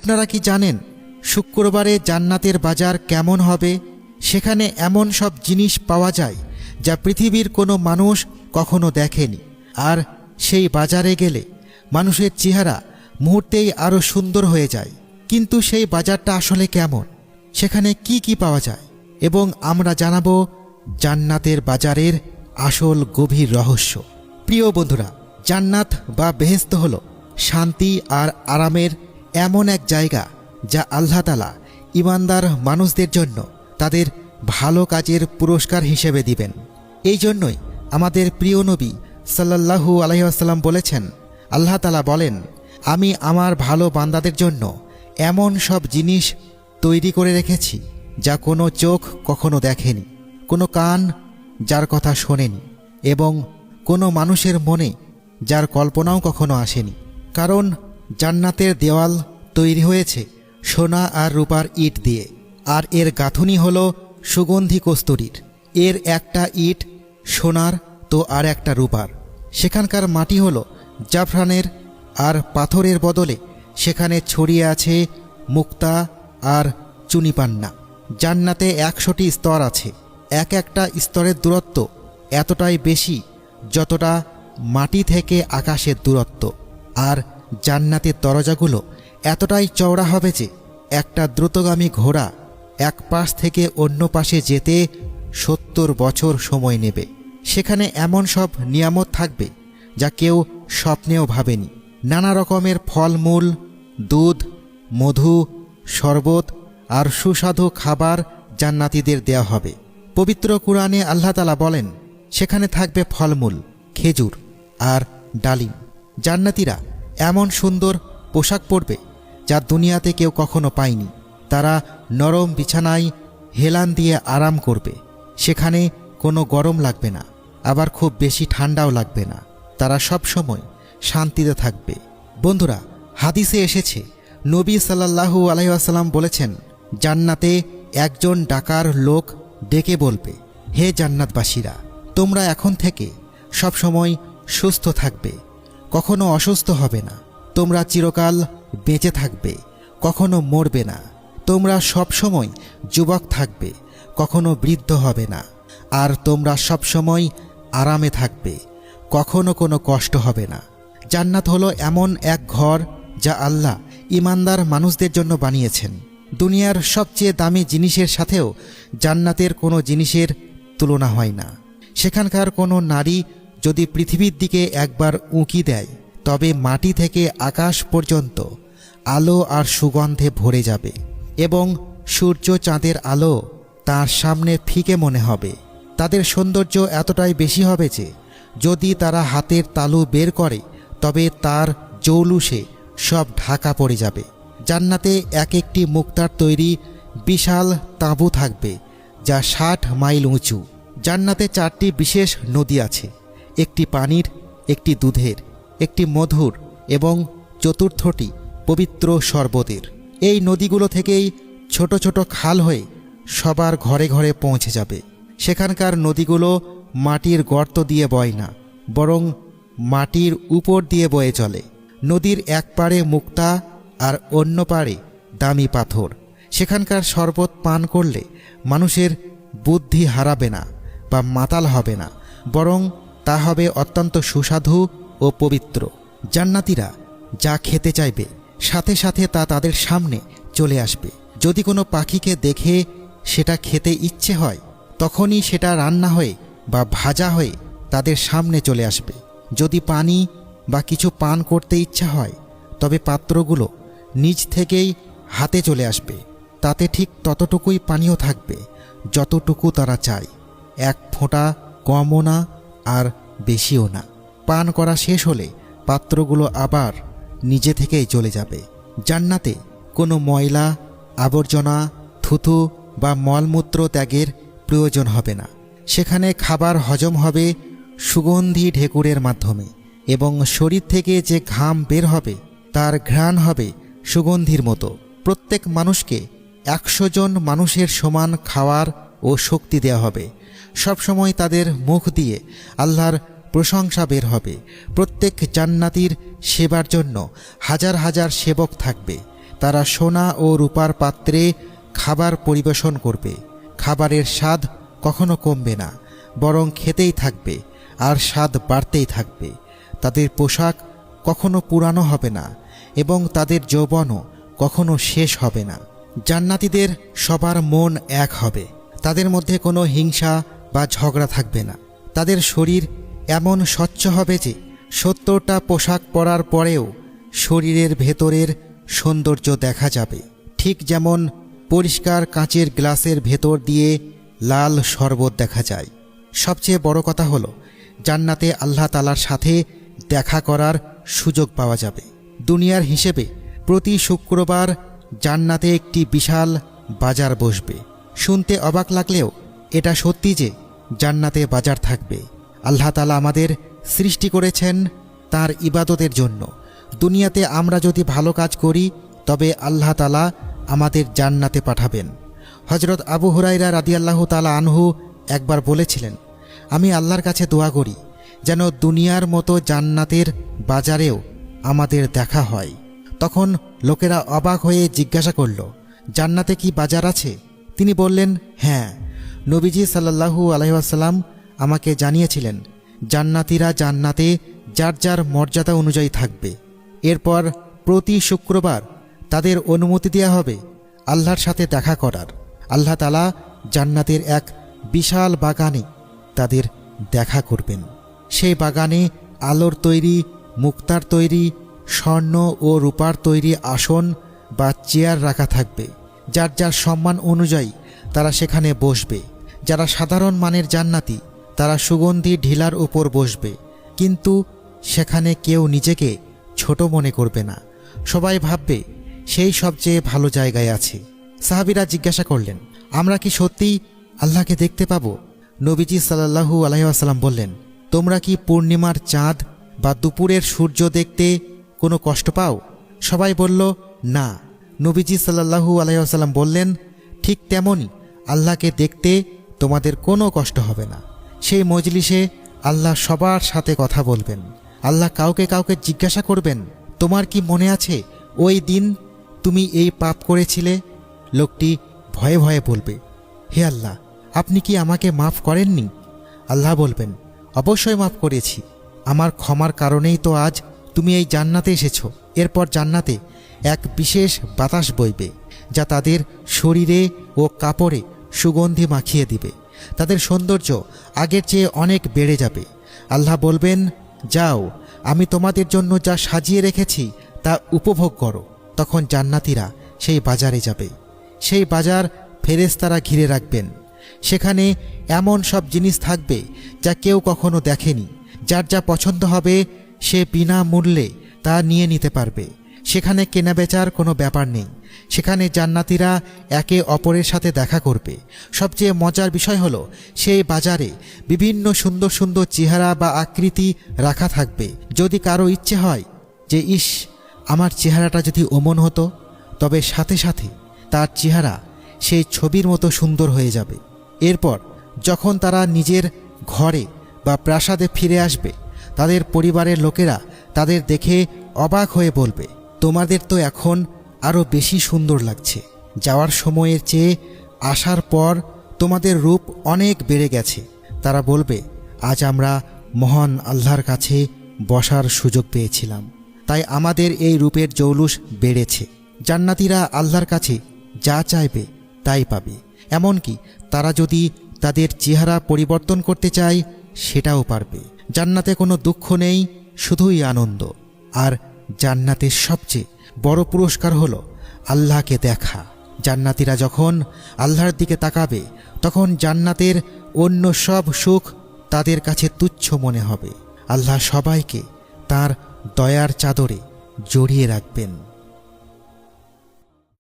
আপনারা কি জানেন, শুক্রবারে জান্নাতের বাজার কেমন হবে? সেখানে এমন সব জিনিস পাওয়া যায় যা পৃথিবীর কোনো মানুষ কখনো দেখেনি। আর সেই বাজারে গেলে মানুষের চেহারা মুহূর্তেই আরও সুন্দর হয়ে যায়। কিন্তু সেই বাজারটা আসলে কেমন? সেখানে কি কি পাওয়া যায়? এবং আমরা জানাব জান্নাতের বাজারের আসল গভীর রহস্য। প্রিয় বন্ধুরা, জান্নাত বা বেহেস্ত হল শান্তি আর আরামের এমন এক জায়গা যা আল্লাহ তালা ইমানদার মানুষদের জন্য তাদের ভালো কাজের পুরস্কার হিসেবে দিবেন। এই জন্যই আমাদের প্রিয় নবী সাল্লাহু আলহিহাস্লাম বলেছেন, আল্লাহ তালা বলেন, আমি আমার ভালো বান্দাদের জন্য এমন সব জিনিস তৈরি করে রেখেছি যা কোনো চোখ কখনো দেখেনি, কোনো কান যার কথা শোনেনি এবং কোনো মানুষের মনে যার কল্পনাও কখনো আসেনি। কারণ জান্নাতের দেওয়াল তৈরি হয়েছে সোনা আর রূপার ইট দিয়ে। আর এর গাঁথুনি হল সুগন্ধি কস্তুরীর। এর একটা ইট সোনার, তো আর একটা রূপার। সেখানকার মাটি হল জাফরানের, আর পাথরের বদলে সেখানে ছড়িয়ে আছে মুক্তা আর চুনিপান্না। জান্নাতে একশোটি স্তর আছে। এক একটা স্তরের দূরত্ব এতটাই বেশি যতটা মাটি থেকে আকাশের দূরত্ব। আর জান্নাতের দরজাগুলো এতটাই চওড়া হবে যে একটা দ্রুতগামী ঘোড়া এক পাশ থেকে অন্য পাশে যেতে সত্তর বছর সময় নেবে। সেখানে এমন সব নিয়ামত থাকবে যা কেউ স্বপ্নেও ভাবেনি। নানা রকমের ফলমূল, দুধ, মধু, শরবত আর সুস্বাদু খাবার জান্নাতীদের দেওয়া হবে। পবিত্র কোরআনে আল্লাহ তালা বলেন, সেখানে থাকবে ফলমূল, খেজুর আর ডালিম। জান্নাতীরা এমন সুন্দর পোশাক পরবে যা দুনিয়াতে কেউ কখনো পায়নি। তারা নরম বিছানায় হেলান দিয়ে আরাম করবে। সেখানে কোনো গরম লাগবে না, আবার খুব বেশি ঠান্ডাও লাগবে না। তারা সব সময় শান্তিতে থাকবে। বন্ধুরা, হাদিসে এসেছে, নবী সাল্লাল্লাহু আলহিহাসাল্লাম বলেছেন, জান্নাতে একজন ডাকার লোক ডেকে বলবে, হে জান্নাতবাসীরা, তোমরা এখন থেকে সবসময় সুস্থ থাকবে কখনো অসুস্থ হবে না। তোমরা চিরকাল বেঁচে থাকবে, কখনো মরবে না। তোমরা সবসময় যুবক থাকবে, কখনো বৃদ্ধ হবে না। আর তোমরা সবসময় আরামে থাকবে, কখনো কোনো কষ্ট হবে না। জান্নাত হলো এমন এক ঘর যা আল্লাহ ইমানদার মানুষদের জন্য বানিয়েছেন। দুনিয়ার সবচেয়ে দামি জিনিসের সাথেও জান্নাতের কোনো জিনিসের তুলনা হয় না। সেখানকার কোনো নারী যদি পৃথিবীর দিকে একবার উঁকি দেয়, তবে মাটি থেকে আকাশ পর্যন্ত আলো আর সুগন্ধে ভরে যাবে এবং সূর্য চাঁদের আলো তার সামনে ফিকে মনে হবে। তাদের সৌন্দর্য এতটাই বেশি হবে যে, যদি তারা হাতের তালু বের করে, তবে তার জৌলুসে সব ঢাকা পড়ে যাবে। জান্নাতে এক একটি মুক্তার তৈরি বিশাল তাঁবু থাকবে, যা ষাট মাইল উঁচু। জান্নাতে চারটি বিশেষ নদী আছে। একটি পানির, একটি দুধের, একটি মধুর এবং চতুর্থটি পবিত্র শরবতের। এই নদীগুলো থেকেই ছোট ছোট খাল হয়ে সবার ঘরে ঘরে পৌঁছে যাবে। সেখানকার নদীগুলো মাটির গর্ত দিয়ে বয় না, বরং মাটির উপর দিয়ে বয়ে চলে। নদীর এক পাড়ে মুক্তা আর অন্য পাড়ে দামি পাথর। সেখানকার শরবত পান করলে মানুষের বুদ্ধি হারাবে না বা মাতাল হবে না, বরং তা হবে অত্যন্ত সুস্বাদু ও পবিত্র। জান্নাতিরা যা খেতে চাইবে, সাথে সাথে তা তাদের সামনে চলে আসবে। যদি কোনো পাখিকে দেখে সেটা খেতে ইচ্ছে হয়, তখনই সেটা রান্না হয়ে বা ভাজা হয়ে তাদের সামনে চলে আসবে। যদি পানি বা কিছু পান করতে ইচ্ছা হয়, তবে পাত্রগুলো নিজ থেকেই হাতে চলে আসবে। তাতে ঠিক ততটুকুই পানীয় থাকবে, যতটুকু তারা চায়। এক ফোঁটা কমও না আর বেশিও না। পান করা শেষ হলে পাত্রগুলো আবার নিজে থেকেই চলে যাবে। জান্নাতে কোনো ময়লা, আবর্জনা, থুথু বা মলমূত্র ত্যাগের প্রয়োজন হবে না। সেখানে খাবার হজম হবে সুগন্ধি ঢেকুরের মাধ্যমে এবং শরীর থেকে যে ঘাম বের হবে তার ঘ্রাণ হবে সুগন্ধির মতো। প্রত্যেক মানুষকে একশো জন মানুষের সমান খাওয়ার ও শক্তি দেওয়া হবে। সবসময় তাদের মুখ দিয়ে আল্লাহর প্রশংসা বের হবে। প্রত্যেক জান্নাতির সেবার জন্য হাজার হাজার সেবক থাকবে। তারা সোনা ও রূপার পাত্রে খাবার পরিবেশন করবে। খাবারের স্বাদ কখনো কমবে না, বরং খেতেই থাকবে আর স্বাদ বাড়তেই থাকবে। তাদের পোশাক কখনো পুরানো হবে না এবং তাদের যৌবনও কখনো শেষ হবে না। জান্নাতীদের সবার মন এক হবে। তাদের মধ্যে কোনো হিংসা বা ঝগড়া থাকবে না। তাদের শরীর এমন স্বচ্ছ হবে যে সত্তরটা পোশাক পরার পরেও শরীরের ভেতরের সৌন্দর্য দেখা যাবে। ঠিক যেমন পরিষ্কার কাঁচের গ্লাসের ভেতর দিয়ে লাল শরবত দেখা যায়। সবচেয়ে বড় কথা হলো, জান্নাতে আল্লাহ তালার সাথে দেখা করার সুযোগ পাওয়া যাবে। দুনিয়ার হিসেবে প্রতি শুক্রবার জান্নাতে একটি বিশাল বাজার বসবে। শুনতে অবাক লাগলেও এটা সত্যি যে জান্নাতে বাজার থাকবে। আল্লাহ তালা আমাদের সৃষ্টি করেছেন তার ইবাদতের জন্য। দুনিয়াতে আমরা যদি ভালো কাজ করি, তবে আল্লাহ তালা আমাদের জান্নাতে পাঠাবেন। হজরত আবু হুরাইরা রাদিয়াল্লাহ তালা আনহু একবার বলেছিলেন, আমি আল্লাহর কাছে দোয়া করি, যেন দুনিয়ার মতো জান্নাতের বাজারেও আমাদের দেখা হয়। তখন লোকেরা অবাক হয়ে জিজ্ঞাসা করল, জান্নাতে কি বাজার আছে? তিনি বললেন হ্যাঁ নবীজি সাল্লাহু আলহাসাল্লাম আমাকে জানিয়েছিলেন, জান্নাতিরা জান্নাতে যার যার মর্যাদা অনুযায়ী থাকবে। এরপর প্রতি শুক্রবার তাদের অনুমতি দেওয়া হবে আল্লাহর সাথে দেখা করার। আল্লাহ তালা জান্নাতের এক বিশাল বাগানে তাদের দেখা করবেন। সেই বাগানে আলোর তৈরি, মুক্তার তৈরি, স্বর্ণ ও রূপার তৈরি আসন বা চেয়ার রাখা থাকবে। যার যার সম্মান অনুযায়ী তারা সেখানে বসবে। যারা সাধারণ মানের জান্নাতি, তারা সুগন্ধি ঢিলার উপর বসবে। কিন্তু সেখানে কেউ নিজেকে ছোট মনে করবে না। সবাই ভাববে, সেই সবচেয়ে ভালো জায়গায় আছে। সাহাবিরা জিজ্ঞাসা করলেন, আমরা কি সত্যিই আল্লাহকে দেখতে পাবো? নবীজি সাল্লাহু আলহাম বললেন, তোমরা কি পূর্ণিমার চাঁদ বা দুপুরের সূর্য দেখতে কোনো কষ্ট পাও? সবাই বলল, না। নবীজি সাল্লাহু আলহাম বললেন, ঠিক তেমনই আল্লাহকে দেখতে তোমাদের কোনো কষ্ট হবে না। সেই মজলিসে আল্লাহ সবার সাথে কথা বলবেন। আল্লাহ কাউকে কাউকে জিজ্ঞাসা করবেন, তোমার কি মনে আছে ওই দিন তুমি এই পাপ করেছিলে? লোকটি ভয়ে ভয়ে বলবে, হে আল্লাহ, আপনি কি আমাকে মাফ করেননি? আল্লাহ বলবেন, অবশ্যই মাফ করেছি। আমার ক্ষমার কারণেই তো আজ তুমি এই জান্নাতে এসেছ। এরপর জান্নাতে এক বিশেষ বাতাস বইবে, যা তাদের শরীরে ও কাপড়ে সুগন্ধি মাখিয়ে দিবে। তাদের সৌন্দর্য আগের চেয়ে অনেক বেড়ে যাবে। আল্লাহ বলবেন, যাও, আমি তোমাদের জন্য যা সাজিয়ে রেখেছি তা উপভোগ করো। তখন জান্নাতিরা সেই বাজারে যাবে। সেই বাজার ফেরেস্তারা ঘিরে রাখবেন। সেখানে এমন সব জিনিস থাকবে যা কেউ কখনো দেখেনি। যার যা পছন্দ হবে সে বিনা মূল্যে তা নিয়ে নিতে পারবে। সেখানে কেনাবেচার কোনো ব্যাপার নেই। সেখানে জান্নাতিরা একে অপরের সাথে দেখা করবে। সবচেয়ে মজার বিষয় হলো, সেই বাজারে বিভিন্ন সুন্দর সুন্দর চেহারা বা আকৃতি রাখা থাকবে। যদি কারও ইচ্ছে হয় যে, ইস, আমার চেহারাটা যদি ওমন হতো, তবে সাথে সাথে তার চেহারা সেই ছবির মতো সুন্দর হয়ে যাবে। এরপর, যখন তারা নিজের ঘরে বা প্রাসাদে ফিরে আসবে, তাদের পরিবারের লোকেরা তাদের দেখে অবাক হয়ে বলবে তোমাদের তো এখন আরও বেশি সুন্দর লাগছে। যাওয়ার সময়ের চেয়ে আসার পর তোমাদের রূপ অনেক বেড়ে গেছে। তারা বলবে, আজ আমরা মহান আল্লাহর কাছে বসার সুযোগ পেয়েছিলাম। তাই আমাদের এই রূপের জৌলুস বেড়েছে। জান্নাতিরা আল্লাহর কাছে যা চাইবে তাই পাবে। এমনকি তারা যদি তাদের চেহারা পরিবর্তন করতে চায়, সেটাও পারবে। জান্নাতে কোনো দুঃখ নেই, শুধুই আনন্দ। আর জান্নাতের সবচেয়ে বড় পুরস্কার হলো আল্লাহকে দেখা। জান্নাতিরা যখন আল্লাহর দিকে তাকাবে, তখন জান্নাতের অন্য সব সুখ তাদের কাছে তুচ্ছ মনে হবে। আল্লাহ সবাইকে তার দয়ার চাদরে জড়িয়ে রাখবেন।